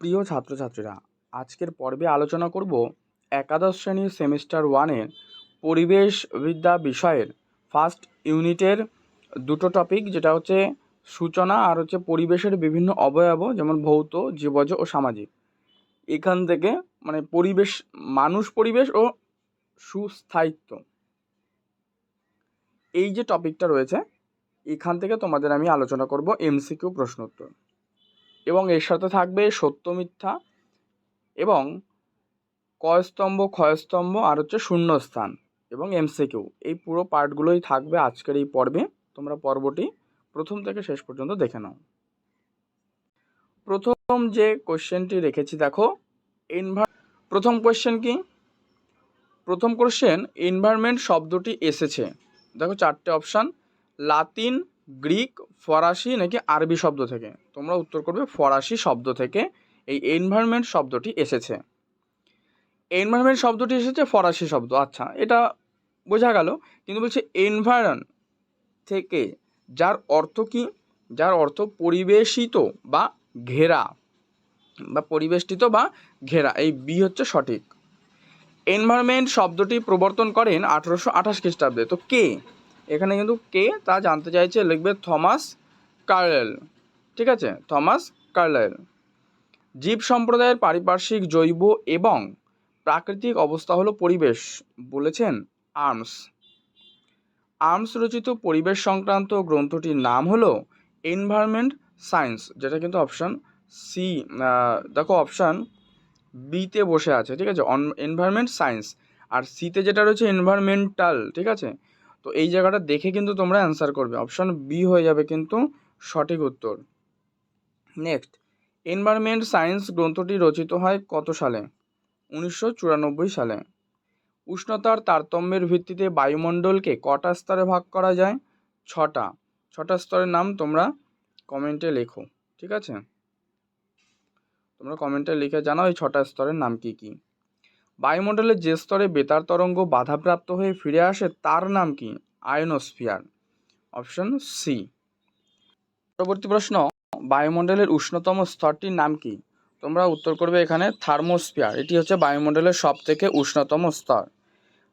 প্রিয় ছাত্রছাত্রীরা, আজকের পর্বে আলোচনা করব একাদশ শ্রেণির সেমিস্টার ওয়ানের পরিবেশবিদ্যা বিষয়ের ফার্স্ট ইউনিটের দুটো টপিক, যেটা হচ্ছে সূচনা আর হচ্ছে পরিবেশের বিভিন্ন অবয়ব, যেমন ভৌত, জীবজ ও সামাজিক। এখান থেকে মানে পরিবেশ, মানুষ পরিবেশ ও সুস্থায়িত্ব। এই যে টপিকটা রয়েছে, এখান থেকে তোমাদের আমি আলোচনা করব এমসিকিউ প্রশ্ন উত্তর এবং এর সাথে থাকবে সত্য মিথ্যা এবং কয়স্তম্ভ ক্ষয়স্তম্ভ আর হচ্ছে শূন্যস্থান এবং এমসিকিউ এই পুরো পার্টগুলোই থাকবে আজকের এই পর্বে। তোমরা পর্বটি প্রথম থেকে শেষ পর্যন্ত দেখে নাও। প্রথম যে কোশ্চেনটি রেখেছি, দেখো এনভার প্রথম কোশ্চেন কি? প্রথম কোশ্চেন এনভায়রনমেন্ট শব্দটি এসেছে। দেখো, চারটে অপশান লাতিন গ্রিক, ফরাসি নাকি আরবি শব্দ থেকে? তোমরা উত্তর করবে ফরাসি শব্দ থেকে। এই এনভায়রনমেন্ট শব্দটি এসেছে। এনভায়রনমেন্ট শব্দটি এসেছে ফরাসি শব্দ। আচ্ছা এটা বোঝা গেল। কিন্তু বলছে এনভায়রন থেকে, যার অর্থ কি? যার অর্থ পরিবেশিত বা ঘেরা। বা পরিবেষ্টিত বা ঘেরা। এই বি হচ্ছে সঠিক। এনভায়রনমেন্ট শব্দটি প্রবর্তন করেন আঠেরোশো আঠাশ খ্রিস্টাব্দে। তো কে? এখানে কিন্তু কে তা জানতে চাইছে লিখবে থমাস কার্লেল। ঠিক আছে? Thomas Carlyle. জীব সম্প্রদায়ের পারিপার্শ্বিক, জৈব এবং প্রাকৃতিক অবস্থা হলো পরিবেশ, বলেছেন আর্মস। আর্মস রচিত পরিবেশ সংক্রান্ত গ্রন্থটির নাম হলো এনভায়রনমেন্ট সায়েন্স, যেটা কিন্তু অপশান সি দেখো অপশান বিতে বসে আছে, ঠিক আছে? On, environment science. আর সিতে যেটা রয়েছে, এনভায়রনমেন্টাল, ঠিক আছে? তো এই জায়গাটা দেখে কিন্তু তোমরা অ্যান্সার করবে। অপশন বি হয়ে যাবে কিন্তু সঠিক উত্তর। নেক্সট এনভায়রনমেন্ট সায়েন্স গ্রন্থটি রচিত হয় কত সালে? উনিশশো চুরানব্বই সালে। উষ্ণতার তারতম্যের ভিত্তিতে বায়ুমণ্ডলকে কটা স্তরে ভাগ করা যায়? ছটা। ছটা স্তরের নাম তোমরা কমেন্টে লেখো, ঠিক আছে? তোমরা কমেন্টে লিখে জানাও এই ছটা স্তরের নাম কি কি। বায়ুমণ্ডলের যে স্তরে বেতার তরঙ্গ বাধাপ্রাপ্ত হয়ে ফিরে আসে, তার নাম কি? আয়নোস্ফিয়ার। অপশন সি পরবর্তী প্রশ্ন, বায়ুমণ্ডলের উষ্ণতম স্তরটির নাম কি? তোমরা উত্তর করবে এখানে থার্মোস্ফিয়ার। এটি হচ্ছে বায়ুমণ্ডলের সব থেকে উষ্ণতম স্তর।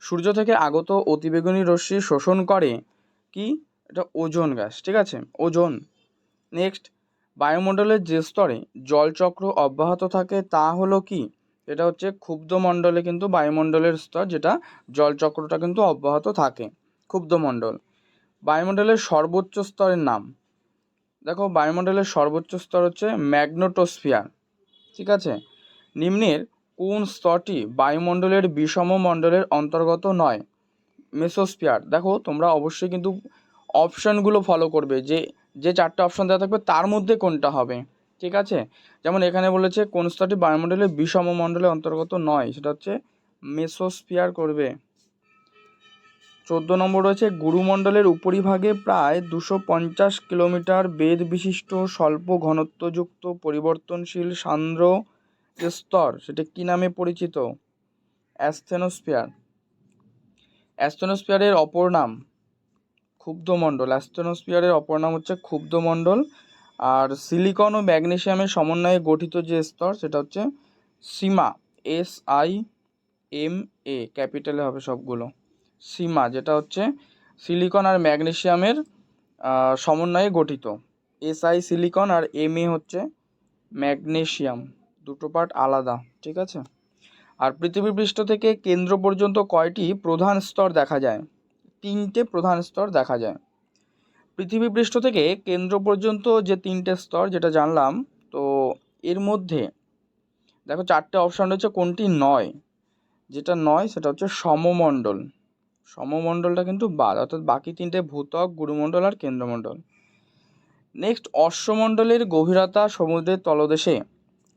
সূর্য থেকে আগত অতিবেগুনি রশ্মি শোষণ করে কি? এটা ওজোন গ্যাস, ঠিক আছে? ওজোন। নেক্সট, বায়ুমণ্ডলের যে স্তরে জলচক্র অব্যাহত থাকে, তা হলো কি? এটা হচ্ছে ক্ষুব্ধ মণ্ডলে কিন্তু বায়ুমণ্ডলের স্তর, যেটা জলচক্রটা কিন্তু অব্যাহত থাকে। ক্ষুব্ধ মণ্ডল। বায়ুমণ্ডলের সর্বোচ্চ স্তরের নাম। দেখো, বায়ুমণ্ডলের সর্বোচ্চ স্তর হচ্ছে ম্যাগনোটোস্ফিয়ার। ঠিক আছে? নিম্নের কোন স্তরটি বায়ুমণ্ডলের বিষম মণ্ডলের অন্তর্গত নয়? মেসোস্ফিয়ার। দেখো, তোমরা অবশ্যই কিন্তু অপশানগুলো ফলো করবে যে যে চারটে অপশান দেওয়া থাকবে, তার মধ্যে কোনটা হবে? ঠিক আছে? যেমন এখানে বলেছে, কোন স্তরটি বায়ুমণ্ডলের বিষম মণ্ডলের অন্তর্গত নয়, সেটা হচ্ছে মেসোস্ফিয়ার করবে। চোদ্দ নম্বর রয়েছে, গুরুমণ্ডলের উপরিভাগে প্রায় দুশো পঞ্চাশ কিলোমিটার বেদ বিশিষ্ট স্বল্প ঘনত্বযুক্ত, পরিবর্তনশীল, সান্দ্র যে স্তর, সেটা কী নামে পরিচিত? অ্যাস্থেনোস্ফিয়ার। অ্যাস্থেনোস্ফিয়ারের অপর নাম ক্ষুব্ধমণ্ডল। অ্যাস্থেনোস্ফিয়ারের অপর নাম হচ্ছে ক্ষুব্ধমণ্ডল। আর সিলিকন ও ম্যাগনেশিয়ামের সমন্বয়ে গঠিত যে স্তর, সেটা হচ্ছে সীমা এস আই এম এ ক্যাপিটালে হবে সবগুলো। সীমা, যেটা হচ্ছে সিলিকন আর ম্যাগনেশিয়ামের সমন্বয়ে গঠিত। এস আই সিলিকন আর এম এ হচ্ছে ম্যাগনেশিয়াম দুটো পার্ট আলাদা, ঠিক আছে? আর পৃথিবীর পৃষ্ঠ থেকে কেন্দ্র পর্যন্ত কয়টি প্রধান স্তর দেখা যায়? তিনটে প্রধান স্তর দেখা যায়। পৃথিবী পৃষ্ঠ থেকে কেন্দ্র পর্যন্ত যে তিনটে স্তর যেটা জানলাম, তো এর মধ্যে দেখো চারটে অপশান রয়েছে, কোনটি নয়? যেটা নয় সেটা হচ্ছে সমমণ্ডল। সমমণ্ডলটা কিন্তু বাদ, অর্থাৎ বাকি তিনটে ভূতক গুরুমণ্ডল আর কেন্দ্রমণ্ডল। নেক্সট, অশ্বমণ্ডলের গভীরতা সমুদ্রের তলদেশে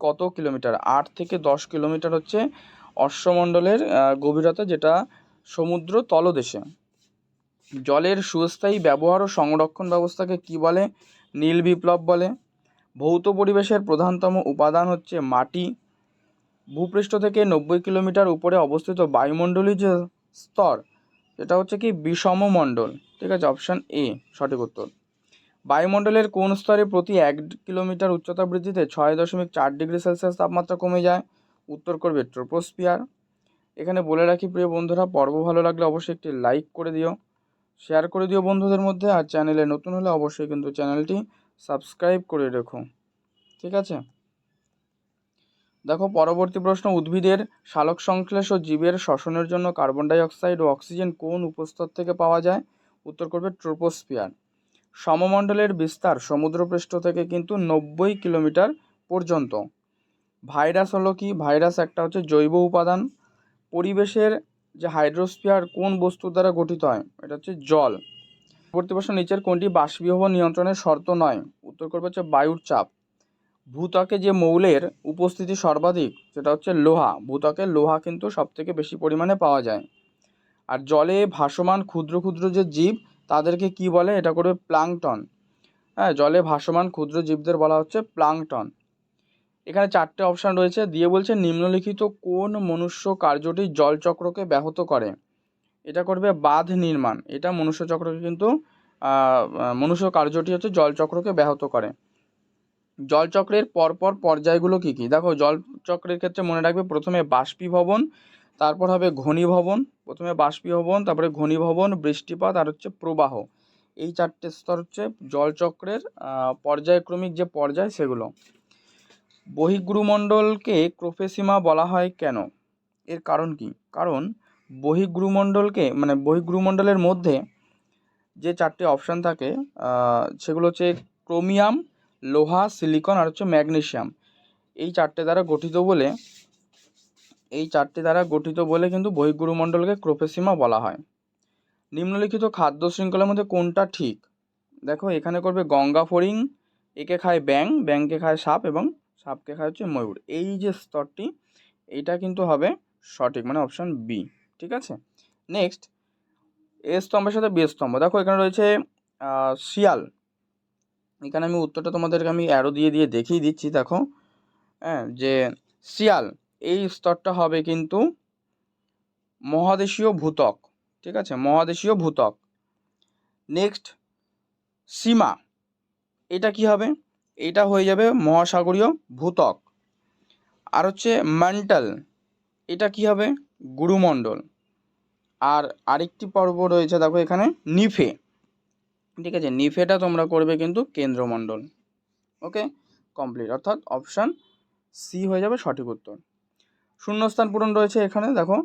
কত কিলোমিটার? আট থেকে দশ কিলোমিটার হচ্ছে অশ্বমণ্ডলের গভীরতা যেটা সমুদ্র তলদেশে। জলের সুস্থায়ী ব্যবহার ও সংরক্ষণ ব্যবস্থাকে কি বলে? নীল বিপ্লব বলে। ভৌত পরিবেশের প্রধানতম উপাদান হচ্ছে মাটি। ভূপৃষ্ঠ থেকে নব্বই কিলোমিটার উপরে অবস্থিত বায়ুমণ্ডলী যে স্তর, সেটা হচ্ছে কি বিষম মণ্ডল ঠিক আছে, অপশান এ, সঠিক উত্তর। বায়ুমণ্ডলের কোন স্তরে প্রতি এক কিলোমিটার উচ্চতা বৃদ্ধিতে ছয় দশমিক চার ডিগ্রি সেলসিয়াস তাপমাত্রা কমে যায়? উত্তর করবে ট্রোপোস্পিয়ার এখানে বলে রাখি প্রিয় বন্ধুরা, পর্ব ভালো লাগলে অবশ্যই একটি লাইক করে দিও। শেয়ার করে দিও বন্ধুদের মধ্যে আর চ্যানেলে নতুন হলে অবশ্যই কিন্তু চ্যানেলটি সাবস্ক্রাইব করে রেখো। ঠিক আছে? দেখো, পরবর্তী প্রশ্ন, উদ্ভিদের সালোক সংশ্লেষ ও জীবের শ্বসনের জন্য কার্বন ডাই অক্সাইড ও অক্সিজেন কোন উপস্তর থেকে পাওয়া যায়? উত্তর করবে ট্রোপোস্পিয়ার সমমণ্ডলের বিস্তার সমুদ্রপৃষ্ঠ থেকে কিন্তু নব্বই কিলোমিটার পর্যন্ত। ভাইরাস হলো কি? ভাইরাস একটা হচ্ছে জৈব উপাদান। পরিবেশের যে হাইড্রোস্ফিয়ার কোন বস্তুর দ্বারা গঠিত হয়, এটা হচ্ছে জল। পরবর্তী প্রশ্ন, নিচের কোনটি বাষ্পীভবন নিয়ন্ত্রণের শর্ত নয়? উত্তর করবে হচ্ছে বায়ুর চাপ। ভূত্বকে যে মৌলের উপস্থিতি সর্বাধিক, সেটা হচ্ছে লোহা। ভূত্বকে লোহা কিন্তু সবথেকে বেশি পরিমাণে পাওয়া যায়। আর জলে ভাসমান ক্ষুদ্র ক্ষুদ্র যে জীব, তাদেরকে কি বলে? এটা করবে প্লাংটন। হ্যাঁ জলে ভাসমান ক্ষুদ্র জীবদের বলা হচ্ছে প্লাংটন। এখানে চারটে অপশান রয়েছে। দিয়ে বলছে, নিম্নলিখিত কোন মনুষ্য কার্যটি জলচক্রকে ব্যাহত করে? এটা করবে বাঁধ নির্মাণ। এটা মনুষ্য চক্রকে কিন্তু মনুষ্য কার্যটি হচ্ছে জলচক্রকে ব্যাহত করে। জলচক্রের পরপর পর্যায়গুলো কী কী? দেখো জলচক্রের ক্ষেত্রে মনে রাখবে, প্রথমে বাষ্পীভবন, তারপর হবে ঘনীভবন, প্রথমে বাষ্পীভবন, তারপরে ঘনীভবন, বৃষ্টিপাত আর হচ্ছে প্রবাহ। এই চারটে স্তর হচ্ছে জলচক্রের পর্যায়ক্রমিক যে পর্যায় সেগুলো। বহিঃগুরুমণ্ডলকে ক্রোফেসিমা বলা হয় কেন? এর কারণ কি? কারণ বহিঃগুরুমণ্ডলকে মানে বহিঃগুরুমণ্ডলের মধ্যে যে চারটে অপশান থাকে সেগুলো হচ্ছে ক্রোমিয়াম, লোহা, সিলিকন আর হচ্ছে ম্যাগনেশিয়াম এই চারটে দ্বারা গঠিত বলে, এই চারটে দ্বারা গঠিত বলে কিন্তু বহিঃগুরুমণ্ডলকে ক্রোফেসিমা বলা হয়। নিম্নলিখিত খাদ্য শৃঙ্খলার মধ্যে কোনটা ঠিক? দেখো, এখানে করবে গঙ্গা ফড়িং, একে খায় ব্যাং ব্যাংকে খায় সাপ এবং সাপকে খায় হচ্ছে ময়ূর। এই যে স্তরটি এইটা কিন্তু হবে সঠিক মানে অপশান বি ঠিক আছে? নেক্সট এ স্তম্ভের সাথে বি স্তম্ভ। দেখো, এখানে রয়েছে শিয়াল। এখানে আমি উত্তরটা তোমাদেরকে আমি অ্যারো দিয়ে দিয়ে দেখিয়ে দিচ্ছি, দেখো। হ্যাঁ যে শিয়াল, এই স্তরটা হবে কিন্তু মহাদেশীয় ভূতক, ঠিক আছে? মহাদেশীয় ভূতক। নেক্সট সীমা। এটা কি হবে? এটা হয়ে যাবে মহাসাগরীয় ভূতক আর হচ্ছে ম্যান্টাল এটা কি হবে? গুরুমণ্ডল। আর আরেকটি পর্ব রয়েছে দেখো এখানে, নিফে। ঠিক আছে, নিফেটা তোমরা করবে কিন্তু কেন্দ্রমণ্ডল। ওকে কমপ্লিট অর্থাৎ অপশান সি হয়ে যাবে সঠিক উত্তর। শূন্যস্থান পূরণ রয়েছে এখানে, দেখো।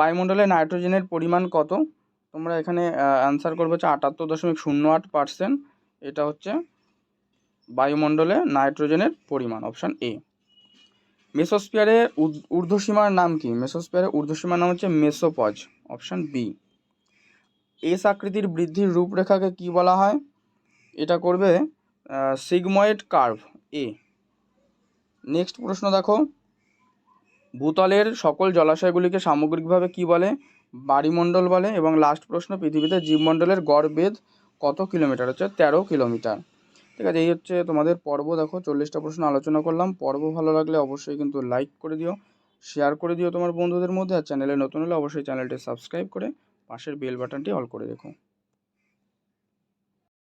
বায়ুমণ্ডলে নাইট্রোজেনের পরিমাণ কত? তোমরা এখানে অ্যান্সার করবে হচ্ছে আটাত্তর দশমিক শূন্য আট পার্সেন্ট এটা হচ্ছে বায়ুমণ্ডলে নাইট্রোজেনের পরিমাণ অপশান এ মেসোস্পিয়ারের ঊর্ধ্বসীমার নাম কি? মেসোস্পিয়ারের ঊর্ধ্বসীমার নাম হচ্ছে মেসোপজ অপশান বি এস আকৃতির বৃদ্ধির রূপরেখাকে কি বলা হয়? এটা করবে সিগময়েড কার্ভ এ নেক্সট প্রশ্ন দেখো। ভূতলের সকল জলাশয়গুলিকে সামগ্রিকভাবে কি বলে? বাড়িমণ্ডল বলে। এবং লাস্ট প্রশ্ন, পৃথিবীতে জীবমণ্ডলের গড় বেদ কত কিলোমিটার? হচ্ছে তেরো কিলোমিটার। ঠিক আছে, এই হচ্ছে তোমাদের পর্ব। দেখো, চল্লিশটা প্রশ্ন আলোচনা করলাম। পর্ব ভালো লাগলে অবশ্যই কিন্তু লাইক করে দিও শেয়ার করে দিও তোমার বন্ধুদের মধ্যে, আর চ্যানেলে নতুন হলে অবশ্যই চ্যানেলটি সাবস্ক্রাইব করে পাশের বেল বাটনটি অল করে রেখো।